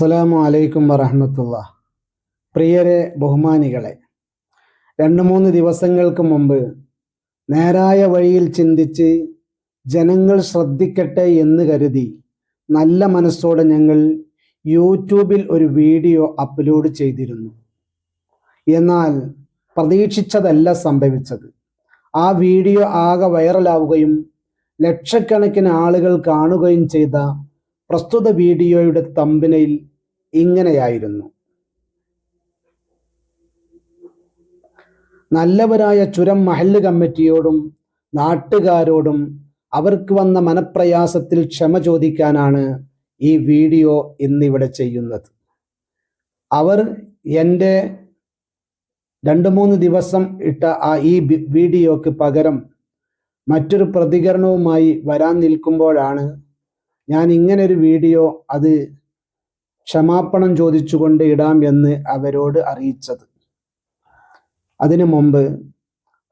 അസ്സലാമു അലൈക്കും വറഹമത്തുള്ള. പ്രിയരെ ബഹുമാനികളെ രണ്ട് മൂന്ന് ദിവസങ്ങൾക്ക് മുമ്പ് നേരായ വഴിയിൽ ചിന്തിച്ച് ജനങ്ങൾ ശ്രദ്ധിക്കട്ടെ എന്ന് കരുതി നല്ല മനസ്സോടെ ഞങ്ങൾ യൂട്യൂബിൽ ഒരു വീഡിയോ അപ്ലോഡ് ചെയ്തിരുന്നു. എന്നാൽ പ്രതീക്ഷിച്ചതല്ല സംഭവിച്ചത്. ആ വീഡിയോ ആകെ വൈറലാവുകയും ലക്ഷക്കണക്കിന് ആളുകൾ കാണുകയും ചെയ്ത പ്രസ്തുത വീഡിയോയുടെ തമ്പനയിൽ ഇങ്ങനെയായിരുന്നു. നല്ലവരായ ചുരം മഹല്ല് കമ്മിറ്റിയോടും നാട്ടുകാരോടും അവർക്ക് വന്ന മനപ്രയാസത്തിൽ ക്ഷമ ചോദിക്കാനാണ് ഈ വീഡിയോ ഇന്നിവിടെ ചെയ്യുന്നത്. അവർ എന്റെ രണ്ട് മൂന്ന് ദിവസം ഇട്ട ആ ഈ വീഡിയോക്ക് പകരം മറ്റൊരു പ്രതികരണവുമായി വരാൻ നിൽക്കുമ്പോഴാണ് ഞാൻ ഇങ്ങനൊരു വീഡിയോ അത് ക്ഷമാപണം ചോദിച്ചുകൊണ്ട് ഇടാം എന്ന് അവരോട് അറിയിച്ചത്. അതിനു മുമ്പ്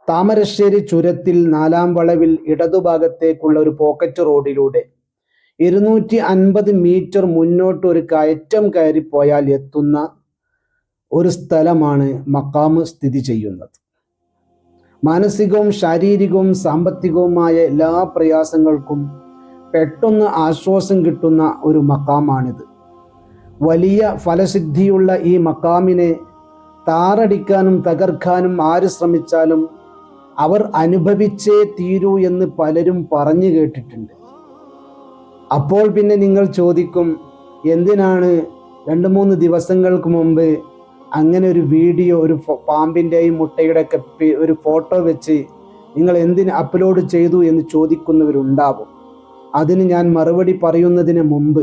താമരശ്ശേരി ചുരത്തിൽ നാലാം വളവിൽ ഇടതുഭാഗത്തേക്കുള്ള ഒരു പോക്കറ്റ് റോഡിലൂടെ ഇരുന്നൂറ്റി അൻപത് മീറ്റർ മുന്നോട്ട് ഒരു കയറ്റം കയറിപ്പോയാൽ പോയാൽ എത്തുന്ന ഒരു സ്ഥലമാണ് മക്കാമ് സ്ഥിതി ചെയ്യുന്നത്. മാനസികവും ശാരീരികവും സാമ്പത്തികവുമായ എല്ലാ പ്രയാസങ്ങൾക്കും പെട്ടെന്ന് ആശ്വാസം കിട്ടുന്ന ഒരു മക്കാമാണിത് വലിയ ഫലസിദ്ധിയുള്ള ഈ മക്കാമിനെ താറടിക്കാനും തകർക്കാനും ആര് ശ്രമിച്ചാലും അവർ അനുഭവിച്ചേ തീരൂ എന്ന് പലരും പറഞ്ഞു കേട്ടിട്ടുണ്ട്. അപ്പോൾ പിന്നെ നിങ്ങൾ ചോദിക്കും എന്തിനാണ് രണ്ട് മൂന്ന് ദിവസങ്ങൾക്ക് മുമ്പ് അങ്ങനെ ഒരു വീഡിയോ ഒരു പാമ്പിന്റെയും മുട്ടയുടെ ഒക്കെ ഒരു ഫോട്ടോ വെച്ച് നിങ്ങൾ എന്തിന് അപ്ലോഡ് ചെയ്തു എന്ന് ചോദിക്കുന്നവരുണ്ടാവും. അതിന് ഞാൻ മറുപടി പറയുന്നതിന് മുമ്പ്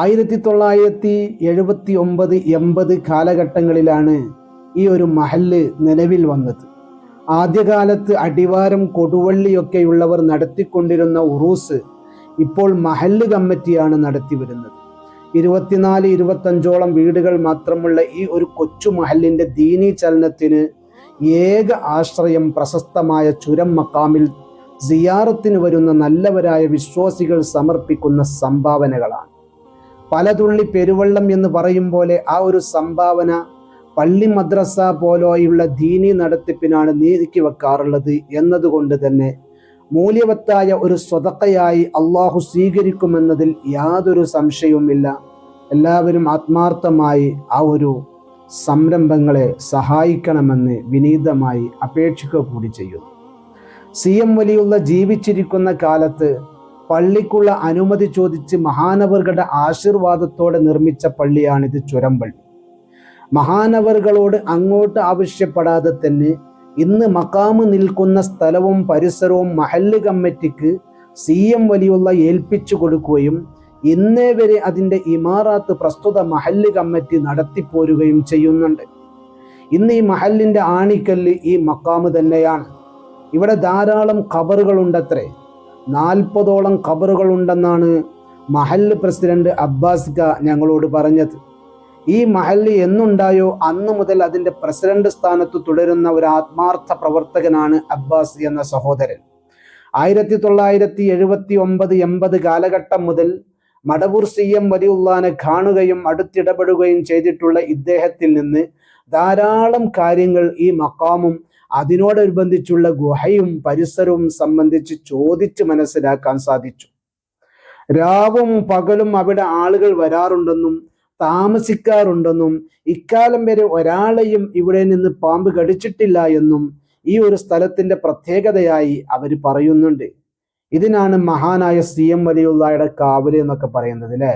ആയിരത്തി തൊള്ളായിരത്തി എഴുപത്തി ഒമ്പത് എൺപത് കാലഘട്ടങ്ങളിലാണ് ഈ ഒരു മഹല്ല് നിലവിൽ വന്നത്. ആദ്യകാലത്ത് അടിവാരം കൊടുവള്ളിയൊക്കെയുള്ളവർ നടത്തിക്കൊണ്ടിരുന്ന ഉറൂസ് ഇപ്പോൾ മഹല്ല് കമ്മിറ്റിയാണ് നടത്തി വരുന്നത്. ഇരുപത്തിനാല് ഇരുപത്തഞ്ചോളം വീടുകൾ മാത്രമുള്ള ഈ ഒരു കൊച്ചു മഹലിന്റെ ദീനീ ചലനത്തിന് ഏക ആശ്രയം പ്രശസ്തമായ ചുരം മക്കാമിൽ സിയാറത്തിന് വരുന്ന നല്ലവരായ വിശ്വാസികൾ സമർപ്പിക്കുന്ന സംഭാവനകളാണ്. പലതുള്ളി പെരുവള്ളം എന്ന് പറയും പോലെ ആ ഒരു സംഭാവന പള്ളി മദ്രസ പോലെയുള്ള ദീനി നടത്തിപ്പിനാണ് നീതിക്ക് വെക്കാറുള്ളത് എന്നതുകൊണ്ട് തന്നെ മൂല്യവത്തായ ഒരു സ്വതക്കയായി അള്ളാഹു സ്വീകരിക്കുമെന്നതിൽ യാതൊരു സംശയവുമില്ല. എല്ലാവരും ആത്മാർത്ഥമായി ആ ഒരു സംരംഭങ്ങളെ സഹായിക്കണമെന്ന് വിനീതമായി അപേക്ഷിക്കുക കൂടി ചെയ്യുന്നു. സി എം വലിയുള്ള ജീവിച്ചിരിക്കുന്ന കാലത്ത് പള്ളിക്കുള്ള അനുമതി ചോദിച്ച് മഹാനവറുകളുടെ ആശീർവാദത്തോടെ നിർമ്മിച്ച പള്ളിയാണിത് ചുരംപള്ളി. മഹാനവറുകളോട് അങ്ങോട്ട് ആവശ്യപ്പെടാതെ തന്നെ ഇന്ന് മക്കാമ് നിൽക്കുന്ന സ്ഥലവും പരിസരവും മഹല്ല് കമ്മിറ്റിക്ക് സി എം വലിയുള്ള ഏൽപ്പിച്ചു കൊടുക്കുകയും ഇന്നേ വരെ അതിന്റെ ഇമാറാത്ത് പ്രസ്തുത മഹല്ല് കമ്മിറ്റി നടത്തിപ്പോരുകയും ചെയ്യുന്നുണ്ട്. ഇന്ന് ഈ മഹല്ലിന്റെ ആണിക്കല്ല് ഈ മക്കാമ് തന്നെയാണ്. ഇവിടെ ധാരാളം ഖബറുകളുണ്ടത്രേ നാൽപ്പതോളം ഖബറുകളുണ്ടെന്നാണ് മഹല്ല് പ്രസിഡന്റ് അബ്ബാസ് ഖ ഞങ്ങളോട് പറഞ്ഞത്. ഈ മഹല്ല് എന്നുണ്ടായോ? അന്ന് മുതൽ അതിന്റെ പ്രസിഡന്റ് സ്ഥാനത്ത് തുടരുന്ന ഒരു ആത്മാർത്ഥ പ്രവർത്തകനാണ് അബ്ബാസ് എന്ന സഹോദരൻ. ആയിരത്തി തൊള്ളായിരത്തി എഴുപത്തി ഒമ്പത് എൺപത് കാലഘട്ടം മുതൽ മടവൂർ സി എം വലിയുള്ളാനെ കാണുകയും അടുത്തിടപെടുകയും ചെയ്തിട്ടുള്ള ഇദ്ദേഹത്തിൽ നിന്ന് ധാരാളം കാര്യങ്ങൾ ഈ മക്കാമും അതിനോടനുബന്ധിച്ചുള്ള ഗുഹയും പരിസരവും സംബന്ധിച്ച് ചോദിച്ച് മനസ്സിലാക്കാൻ സാധിച്ചു. രാവും പകലും അവിടെ ആളുകൾ വരാറുണ്ടെന്നും താമസിക്കാറുണ്ടെന്നും ഇക്കാലം വരെ ഒരാളെയും ഇവിടെ നിന്ന് പാമ്പ് കടിച്ചിട്ടില്ല എന്നും ഈ ഒരു സ്ഥലത്തിന്റെ പ്രത്യേകതയായി അവർ പറയുന്നുണ്ട്. ഇതിനാണ് മഹാനായ സി എം വലിയുള്ളയുടെ കാവൽ എന്നൊക്കെ പറയുന്നത് അല്ലേ?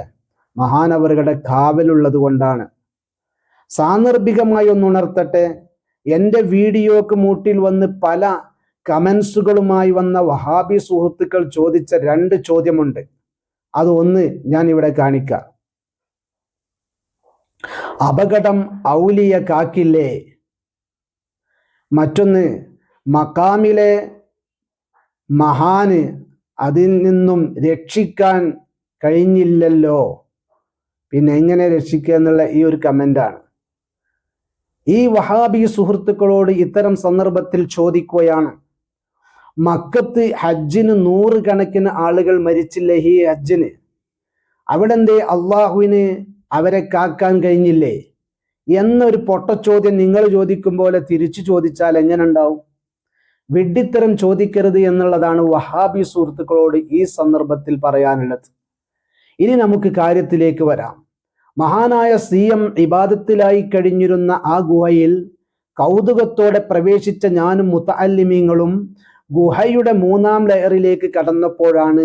മഹാനവറുകളുടെ കാവലുള്ളത് കൊണ്ടാണ്. സാന്ദർഭികമായി ഒന്ന് ഉണർത്തട്ടെ. എന്റെ വീഡിയോക്ക് മൂട്ടിൽ വന്ന് പല കമൻസുകളുമായി വന്ന വഹാബി സുഹൃത്തുക്കൾ ചോദിച്ച രണ്ട് ചോദ്യമുണ്ട്. അത് ഒന്ന് ഞാൻ ഇവിടെ കാണിക്കാം. അപകടം ഔലിയ കാക്കില്ലേ? മറ്റൊന്ന് മക്കാമിലെ മഹാന് അതിൽ നിന്നും രക്ഷിക്കാൻ കഴിഞ്ഞില്ലല്ലോ. പിന്നെ എങ്ങനെ രക്ഷിക്കുക എന്നുള്ള ഈ ഒരു കമന്റാണ്. ഈ വഹാബി സുഹൃത്തുക്കളോട് ഇത്തരം സന്ദർഭത്തിൽ ചോദിക്കുകയാണ്. മക്കത്ത് ഹജ്ജിന് നൂറുകണക്കിന് ആളുകൾ മരിച്ചില്ലേ ഈ ഹജ്ജിന്? അവിടെ എന്തേ അള്ളാഹുവിന് അവരെ കാക്കാൻ കഴിഞ്ഞില്ലേ? എന്നൊരു പൊട്ട ചോദ്യം നിങ്ങൾ ചോദിക്കും പോലെ തിരിച്ചു ചോദിച്ചാൽ എങ്ങനെ ഉണ്ടാവും വിഡ്ഢിത്തരം ചോദിക്കരുത് എന്നുള്ളതാണ് വഹാബി സുഹൃത്തുക്കളോട് ഈ സന്ദർഭത്തിൽ പറയാനുള്ളത്. ഇനി നമുക്ക് കാര്യത്തിലേക്ക് വരാം. മഹാനായ സി എം ഇബാദത്തിലായി കഴിഞ്ഞിരുന്ന ആ ഗുഹയിൽ കൗതുകത്തോടെ പ്രവേശിച്ച ഞാനും മുത്തല്ലിമീങ്ങളും ഗുഹയുടെ മൂന്നാം ലെയറിലേക്ക് കടന്നപ്പോഴാണ്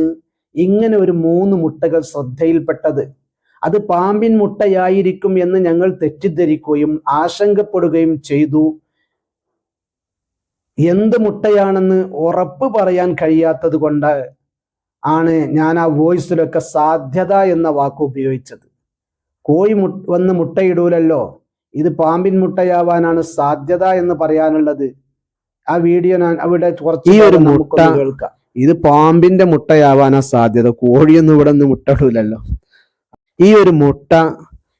ഇങ്ങനെ ഒരു മൂന്ന് മുട്ടകൾ ശ്രദ്ധയിൽപ്പെട്ടത്. അത് പാമ്പിൻ മുട്ടയായിരിക്കും എന്ന് ഞങ്ങൾ തെറ്റിദ്ധരിക്കുകയും ആശങ്കപ്പെടുകയും ചെയ്തു. എന്ത് മുട്ടയാണെന്ന് ഉറപ്പ് പറയാൻ കഴിയാത്തത് കൊണ്ട് ആണ് ഞാൻ ആ വോയിസിലൊക്കെ സാധ്യത എന്ന വാക്ക് ഉപയോഗിച്ചത്. കോഴി മു വന്ന് മുട്ടയിടൂലല്ലോ. ഇത് പാമ്പിൻ മുട്ടയാവാനാണ് സാധ്യത എന്ന് പറയാനുള്ളത്. ആ വീഡിയോ ഞാൻ അവിടെ കുറച്ച് ഈ ഒരു മുട്ട കേൾക്കാം. ഇത് പാമ്പിന്റെ മുട്ടയാവാനാ സാധ്യത. കോഴിയൊന്നും ഇവിടെ നിന്ന് മുട്ടയിടൂലല്ലോ. ഈ ഒരു മുട്ട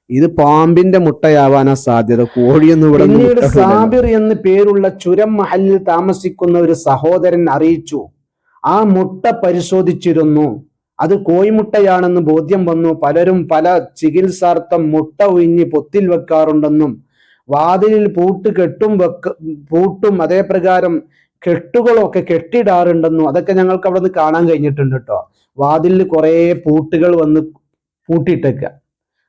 ഇത് പാമ്പിന്റെ മുട്ടയാവാനാ സാധ്യത. കോഴിയൊന്നും ഇവിടെ പിന്നീട് സാബിർ എന്ന് പേരുള്ള ചുരം മഹലിൽ താമസിക്കുന്ന ഒരു സഹോദരൻ അറിയിച്ചു. ആ മുട്ട പരിശോധിച്ചിരുന്നു. അത് കോയിമുട്ടയാണെന്ന് ബോധ്യം വന്നു. പലരും പല ചികിത്സാർത്ഥം മുട്ട ഉയിഞ്ഞ് പൊത്തിൽ വെക്കാറുണ്ടെന്നും വാതിലിൽ പൂട്ട് കെട്ടും വെക്ക പൂട്ടും അതേപ്രകാരം കെട്ടുകളൊക്കെ കെട്ടിടാറുണ്ടെന്നും അതൊക്കെ ഞങ്ങൾക്ക് അവിടെ നിന്ന് കാണാൻ കഴിഞ്ഞിട്ടുണ്ട് കേട്ടോ വാതിലിൽ കുറേ പൂട്ടുകൾ വന്ന് പൂട്ടിയിട്ടേക്കുക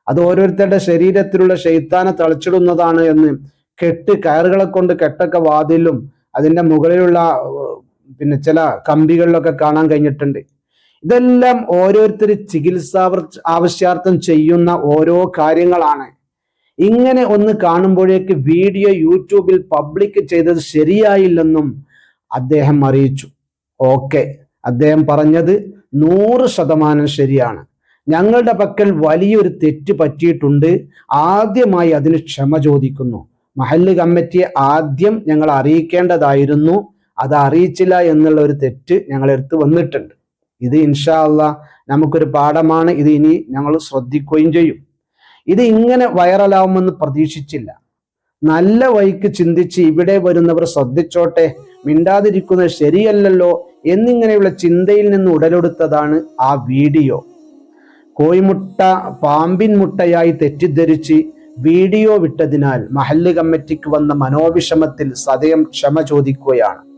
അത് ഓരോരുത്തരുടെ ശരീരത്തിലുള്ള ശൈത്താനെ തളച്ചിടുന്നതാണ് എന്ന് കെട്ട് കയറുകളെ കൊണ്ട് കെട്ടൊക്കെ വാതിലും അതിന്റെ മുകളിലുള്ള പിന്നെ ചില കമ്പികളിലൊക്കെ കാണാൻ കഴിഞ്ഞിട്ടുണ്ട്. ഇതെല്ലാം ഓരോരുത്തർ ചികിത്സാ ആവശ്യാർത്ഥം ചെയ്യുന്ന ഓരോ കാര്യങ്ങളാണ്. ഇങ്ങനെ ഒന്ന് കാണുമ്പോഴേക്ക് വീഡിയോ യൂട്യൂബിൽ പബ്ലിക് ചെയ്തത് ശരിയായില്ലെന്നും അദ്ദേഹം അറിയിച്ചു. ഓക്കെ അദ്ദേഹം പറഞ്ഞത് നൂറ് ശതമാനം ശരിയാണ്. ഞങ്ങളുടെ പക്കൽ വലിയൊരു തെറ്റ് പറ്റിയിട്ടുണ്ട്. ആദ്യമായി അതിന് ക്ഷമ ചോദിക്കുന്നു. മഹല്ല് കമ്മിറ്റിയെ ആദ്യം ഞങ്ങൾ അറിയിക്കേണ്ടതായിരുന്നു. അത് അറിയിച്ചില്ല എന്നുള്ള ഒരു തെറ്റ് ഞങ്ങളെടുത്ത് വന്നിട്ടുണ്ട്. ഇത് ഇൻഷാ അള്ളാ നമുക്കൊരു പാഠമാണ്. ഇത് ഇനി ഞങ്ങൾ ശ്രദ്ധിക്കുകയും ചെയ്യും. ഇത് ഇങ്ങനെ വൈറലാവുമെന്ന് പ്രതീക്ഷിച്ചില്ല. നല്ല വഴിക്ക് ചിന്തിച്ച് ഇവിടെ വരുന്നവർ ശ്രദ്ധിച്ചോട്ടെ. മിണ്ടാതിരിക്കുന്നത് ശരിയല്ലല്ലോ എന്നിങ്ങനെയുള്ള ചിന്തയിൽ നിന്ന് ഉടലെടുത്തതാണ് ആ വീഡിയോ. കോയിമുട്ട പാമ്പിൻ മുട്ടയായി തെറ്റിദ്ധരിച്ച് വീഡിയോ വിട്ടതിനാൽ മഹല്ല് കമ്മിറ്റിക്ക് വന്ന മനോവിഷമത്തിൽ സദയം ക്ഷമ ചോദിക്കുകയാണ്.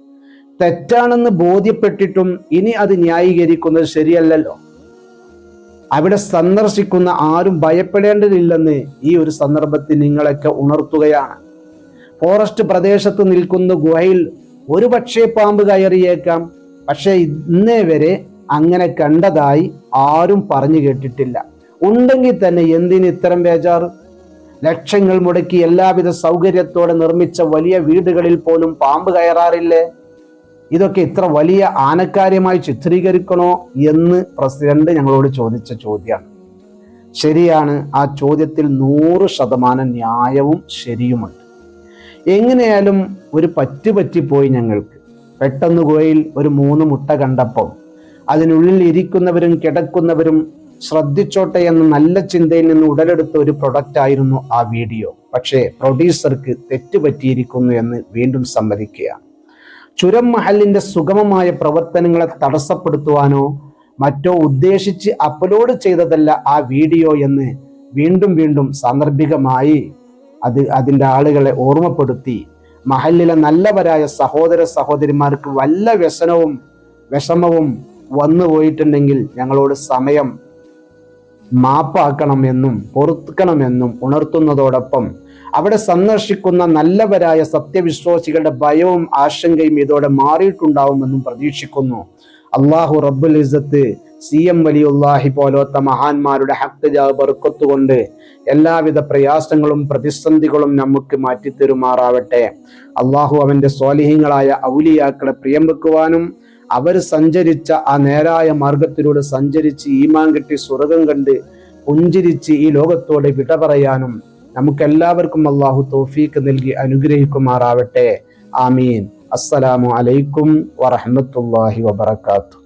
തെറ്റാണെന്ന് ബോധ്യപ്പെട്ടിട്ടും ഇനി അത് ന്യായീകരിക്കുന്നത് ശരിയല്ലല്ലോ. അവിടെ സന്ദർശിക്കുന്ന ആരും ഭയപ്പെടേണ്ടതില്ലെന്ന് ഈ ഒരു സന്ദർഭത്തിൽ നിങ്ങളൊക്കെ ഉണർത്തുകയാണ്. ഫോറസ്റ്റ് പ്രദേശത്ത് നിൽക്കുന്ന ഗുഹയിൽ ഒരു പക്ഷേ പാമ്പ് കയറിയേക്കാം. പക്ഷേ ഇന്നേ വരെ അങ്ങനെ കണ്ടതായി ആരും പറഞ്ഞു കേട്ടിട്ടില്ല. ഉണ്ടെങ്കിൽ തന്നെ എന്തിന് ഇത്തരം ബേജാറ്? ലക്ഷങ്ങൾ മുടക്കി എല്ലാവിധ സൗകര്യത്തോടെ നിർമ്മിച്ച വലിയ വീടുകളിൽ പോലും പാമ്പ് കയറാറില്ലേ? ഇതൊക്കെ ഇത്ര വലിയ ആനക്കാര്യമായി ചിത്രീകരിക്കണോ എന്ന് പ്രസിഡന്റ് ഞങ്ങളോട് ചോദിച്ച ചോദ്യമാണ്. ശരിയാണ് ആ ചോദ്യത്തിൽ നൂറ് ശതമാനം ന്യായവും ശരിയുമുണ്ട്. എങ്ങനെയാലും ഒരു പറ്റു പറ്റിപ്പോയി ഞങ്ങൾക്ക്. പെട്ടെന്ന് ഗോയിൽ ഒരു മൂന്ന് മുട്ട കണ്ടപ്പോൾ അതിനുള്ളിൽ ഇരിക്കുന്നവരും കിടക്കുന്നവരും ശ്രദ്ധിച്ചോട്ടെ എന്ന നല്ല ചിന്തയിൽ നിന്ന് ഉടലെടുത്ത ഒരു പ്രൊഡക്റ്റ് ആയിരുന്നു ആ വീഡിയോ പക്ഷേ പ്രൊഡ്യൂസർക്ക് തെറ്റുപറ്റിയിരിക്കുന്നു എന്ന് വീണ്ടും സമ്മതിക്കുകയാണ്. ചുരം മഹലിന്റെ സുഗമമായ പ്രവർത്തനങ്ങളെ തടസ്സപ്പെടുത്തുവാനോ മറ്റോ ഉദ്ദേശിച്ച് അപ്ലോഡ് ചെയ്തതല്ല ആ വീഡിയോ എന്ന് വീണ്ടും വീണ്ടും സാന്ദർഭികമായി അത് അതിന്റെ ആളുകളെ ഓർമ്മപ്പെടുത്തി. മഹലിലെ നല്ലവരായ സഹോദര സഹോദരിമാർക്ക് വല്ല വ്യസനവും വിഷമവും വന്നു പോയിട്ടുണ്ടെങ്കിൽ ഞങ്ങളോട് സമയം മാപ്പാക്കണമെന്നും പൊറുക്കണമെന്നും ഉണർത്തുന്നതോടൊപ്പം അവിടെ സന്ദർശിക്കുന്ന നല്ലവരായ സത്യവിശ്വാസികളുടെ ഭയവും ആശങ്കയും ഇതോടെ മാറിയിട്ടുണ്ടാവുമെന്നും പ്രതീക്ഷിക്കുന്നു. അള്ളാഹു റബ്ബുൽ ഇസത്ത് സി എം വലിയുല്ലാഹി പോലത്തെ മഹാന്മാരുടെ ഹക്തജാവ് പെറുക്കത്തുകൊണ്ട് എല്ലാവിധ പ്രയാസങ്ങളും പ്രതിസന്ധികളും നമുക്ക് മാറ്റിത്തരുമാറാവട്ടെ. അള്ളാഹു അവന്റെ സ്വാലിഹ്യങ്ങളായ ഔലിയാക്കളെ പ്രിയം വെക്കുവാനും അവർ സഞ്ചരിച്ച ആ നേരായ മാർഗത്തിലൂടെ സഞ്ചരിച്ച് ഈമാൻ കിട്ടി സ്വർഗം കണ്ട് പുഞ്ചിരിച്ച് ഈ ലോകത്തോടെ വിട പറയാനും നമുക്കെല്ലാവർക്കും അള്ളാഹു തോഫീക്ക് നൽകി അനുഗ്രഹിക്കുമാറാവട്ടെ. ആമീൻ. അസ്സലാമു അലൈക്കും വറഹ്മത്തുള്ളാഹി വബറകാതുഹു.